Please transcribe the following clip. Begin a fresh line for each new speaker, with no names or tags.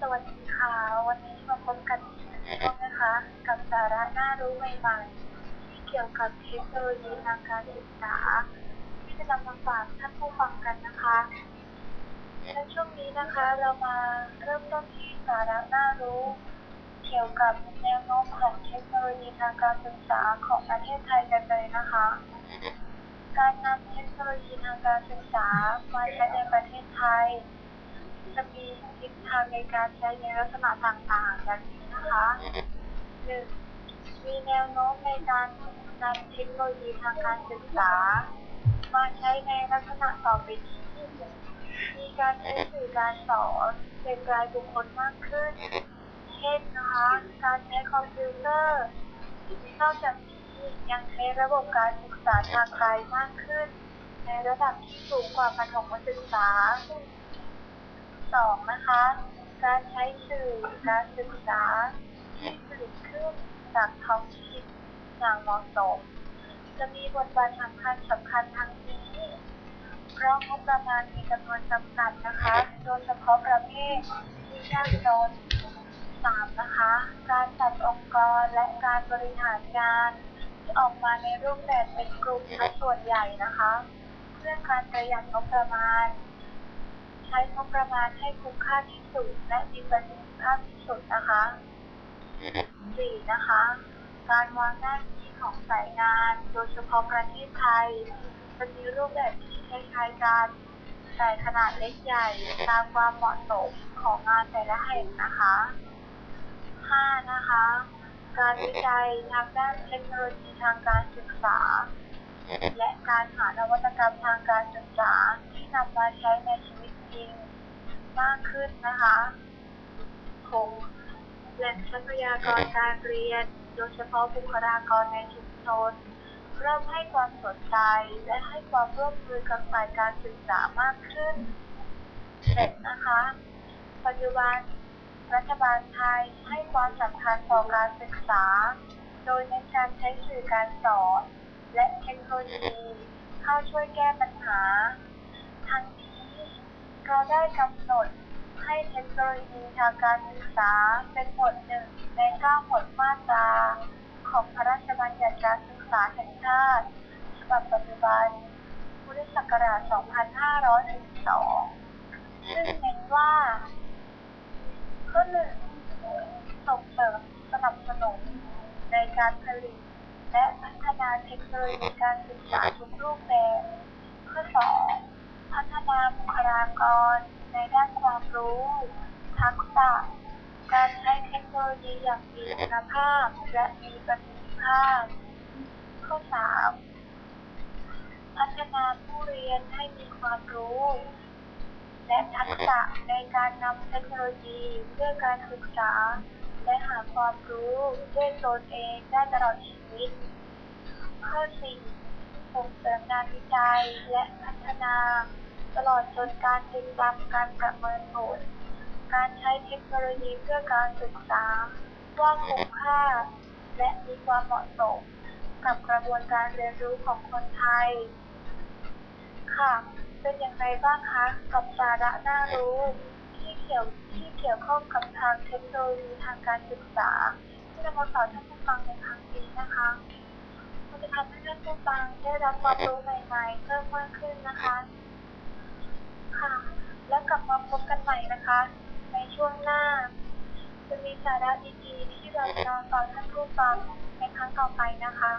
สวัสดีค่ะ วันนี้มาพบกันอีกช่วงนะคะ กับสาระน่ารู้ใหม่ๆที่เกี่ยวกับเทคโนโลยีทางการศึกษา ที่จะนำมาฝากท่านผู้ฟังกันนะคะในช่วงนี้นะคะเรามาเริ่มต้นที่สาระน่ารู้ เกี่ยวกับแนวโน้มของเทคโนโลยีทางการศึกษาของประเทศไทยกันเลยนะคะ การนำเทคโนโลยีทางการศึกษามาใช้ในประเทศไทย จะมีทิศทางในการใช้ในลักษณะต่างๆดังนี้นะคะหนึ่งมีแนวโน้มในการนำเทคโนโลยีทางการศึกษา มาใช้ในลักษณะต่อไปนี้มีการใช้สื่อการสอนเป็นรายบุคคลมากขึ้น เช่นนะคะ การใช้คอมพิวเตอร์ นอกจากนี้ ยังใช้ระบบการศึกษาทางไกลมากขึ้น ในระดับที่สูงกว่าประถมศึกษาสองนะคะ การใช้สื่อการศึกษาที่ผลิตขึ้นจากท้องถิ่นอย่างเหมาะสม จะมีบทบาทสำคัญสำคัญทั้งนี้ เพราะงบประมาณมีจำนวนจำกัดนะคะ โดยเฉพาะประเภทที่ยากจนสามนะคะ การจัดองค์กรและการบริหารงาน ออกมาในรูปแบบเป็นกลุ่มซะส่วนใหญ่นะคะเพื่อการประหยัดงบประมาณ ใช้งบประมาณให้คุ้มค่าที่สุดและมีประสิทธิภาพที่สุดนะคะสี่นะคะ การวางหน้าที่ของสายงาน โดยเฉพาะประเทศไทยจะมีรูปแบบที่คล้ายๆกันแต่ขนาดเล็กใหญ่ตามความเหมาะสมของงานแต่ละแห่งนะคะห้านะคะ การวิจัยทางด้านเทคโนโลยีทางการศึกษา และการหานวัตกรรมทางการศึกษาที่นำมาใช้ในชีวิตจริงมากขึ้นนะคะหกแหล่งทรัพยากรการเรียน โดยเฉพาะบุคลากรในชุมชนเริ่มให้ความสนใจและให้ความร่วมมือกับฝ่ายการศึกษามากขึ้นเจ็ดนะคะ ปัจจุบัน รัฐบาลไทยให้ความสำคัญต่อการศึกษา โดยเน้นการใช้สื่อการสอน และเทคโนโลยีเข้าช่วยแก้ปัญหา ทั้งนี้เราได้กำหนดให้เทคโนโลยีทางการศึกษาเป็นหมวดหนึ่งในเก้าหมวดมาตราของพระราชบัญญัติการศึกษาแห่งชาติฉบับปัจจุบัน พุทธศักราช 2542 ซึ่งเน้นว่า ข้อหนึ่งส่งเสริมสนับสนุนในการผลิต และพัฒนาเทคโนโลยีการศึกษาทุกรูปแบบข้อสองพัฒนาบุคลากรในด้านความรู้ ทักษะ การใช้เทคโนโลยีอย่างมีคุณภาพ และมีประสิทธิภาพ ข้อสามพัฒนาผู้เรียนให้มีความรู้ และทักษะในการนำเทคโนโลยีเพื่อการศึกษา และหาความรู้ด้วยตนเองได้ตลอดชีวิต ข้อ4ส่งเสริมงานวิจัยและพัฒนา ตลอดจนการติดตามการประเมินผล การใช้เทคโนโลยีเพื่อการศึกษา ว่าคุ้มค่า และมีความเหมาะสมกับกระบวนการเรียนรู้ของคนไทย ค่ะ เป็นอย่างไรบ้างคะกับสาระน่ารู้ที่เกี่ยวที่เกี่ยวข้องกับทางเทคโนโลยีทางการศึกษา ที่จะมาสอนท่านผู้ฟังในครั้งนี้นะคะมันจะทำให้ท่านผู้ฟังได้รับความรู้ใหม่ๆเพิ่มมากขึ้นนะคะค่ะแล้วกลับมาพบกันใหม่นะคะ ในช่วงหน้า จะมีสาระดีๆที่เราจะสอนท่านผู้ฟังในครั้งต่อไปนะคะ